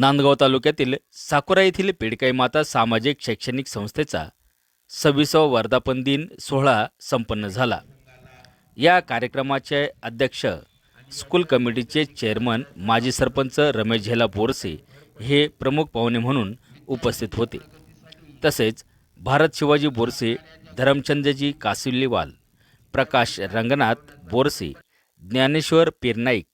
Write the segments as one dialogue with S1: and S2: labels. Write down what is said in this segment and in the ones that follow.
S1: नांदगाव तालुक्यातील साकुरा येथील पेडकाई माता सामाजिक शैक्षणिक संस्थेचा सव्वीसावा वर्धापन दिन सोहळा संपन्न झाला. या कार्यक्रमाचे अध्यक्ष स्कूल कमिटीचे चेअरमन माजी सरपंच रमेश झेला बोरसे हे प्रमुख पाहुणे म्हणून उपस्थित होते. तसेच भारत शिवाजी बोरसे धरमचंदजी कासिल्लीवाल प्रकाश रंगनाथ बोरसे ज्ञानेश्वर पेरनाईक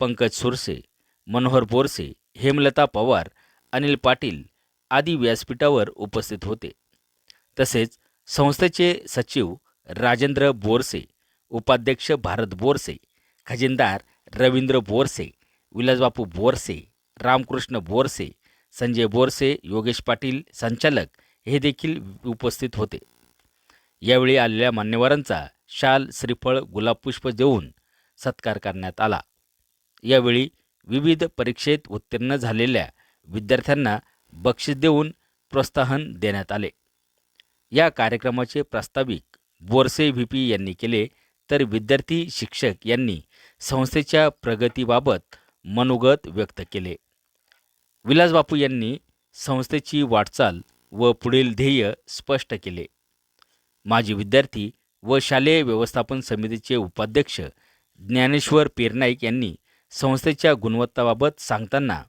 S1: पंकज सुरसे मनोहर बोरसे हेमलता पवार अनिल पाटील आदी व्यासपीठावर उपस्थित होते. तसेच संस्थेचे सचिव राजेंद्र बोरसे उपाध्यक्ष भारत बोरसे खजिनदार रवींद्र बोरसे विलासबापू बोरसे रामकृष्ण बोरसे संजय बोरसे योगेश पाटील संचालक हे देखील उपस्थित होते. यावेळी आलेल्या मान्यवरांचा शाल श्रीफळ गुलाबपुष्प देऊन सत्कार करण्यात आला. यावेळी विविध परीक्षेत उत्तीर्ण झालेल्या विद्यार्थ्यांना बक्षीस देऊन प्रोत्साहन देण्यात आले. या कार्यक्रमाचे प्रास्ताविक बोरसे व्ही पी यांनी केले तर विद्यार्थी शिक्षक यांनी संस्थेच्या प्रगतीबाबत मनोगत व्यक्त केले. विलासबापू यांनी संस्थेची वाटचाल व पुढील ध्येय स्पष्ट केले. माजी विद्यार्थी व शालेय व्यवस्थापन समितीचे उपाध्यक्ष ज्ञानेश्वर पेरनाईक यांनी संस्थेच्या गुणवत्ताबाबत सांगताना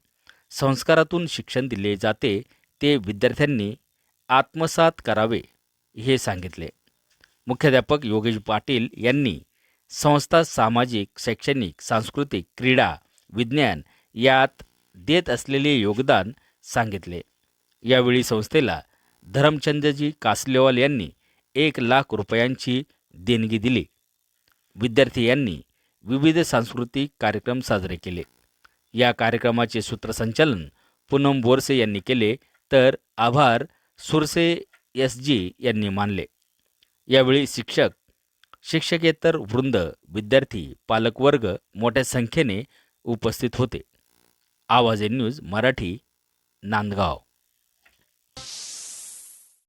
S1: संस्कारातून शिक्षण दिले जाते ते विद्यार्थ्यांनी आत्मसात करावे हे सांगितले. मुख्याध्यापक योगेश पाटील यांनी संस्था सामाजिक शैक्षणिक सांस्कृतिक क्रीडा विज्ञान यात देत असलेले योगदान सांगितले. यावेळी संस्थेला धरमचंदजी कासलेवाल यांनी एक लाख रुपयांची देणगी दिली. विद्यार्थी यांनी विविध सांस्कृतिक कार्यक्रम साजरे केले. या कार्यक्रमाचे सूत्रसंचालन पूनम बोरसे यांनी केले तर आभार सुरसे एस जी यांनी मानले. यावेळी शिक्षक शिक्षकेतर वृंद विद्यार्थी पालकवर्ग मोठ्या संख्येने उपस्थित होते. आवाज ए न्यूज मराठी नांदगाव.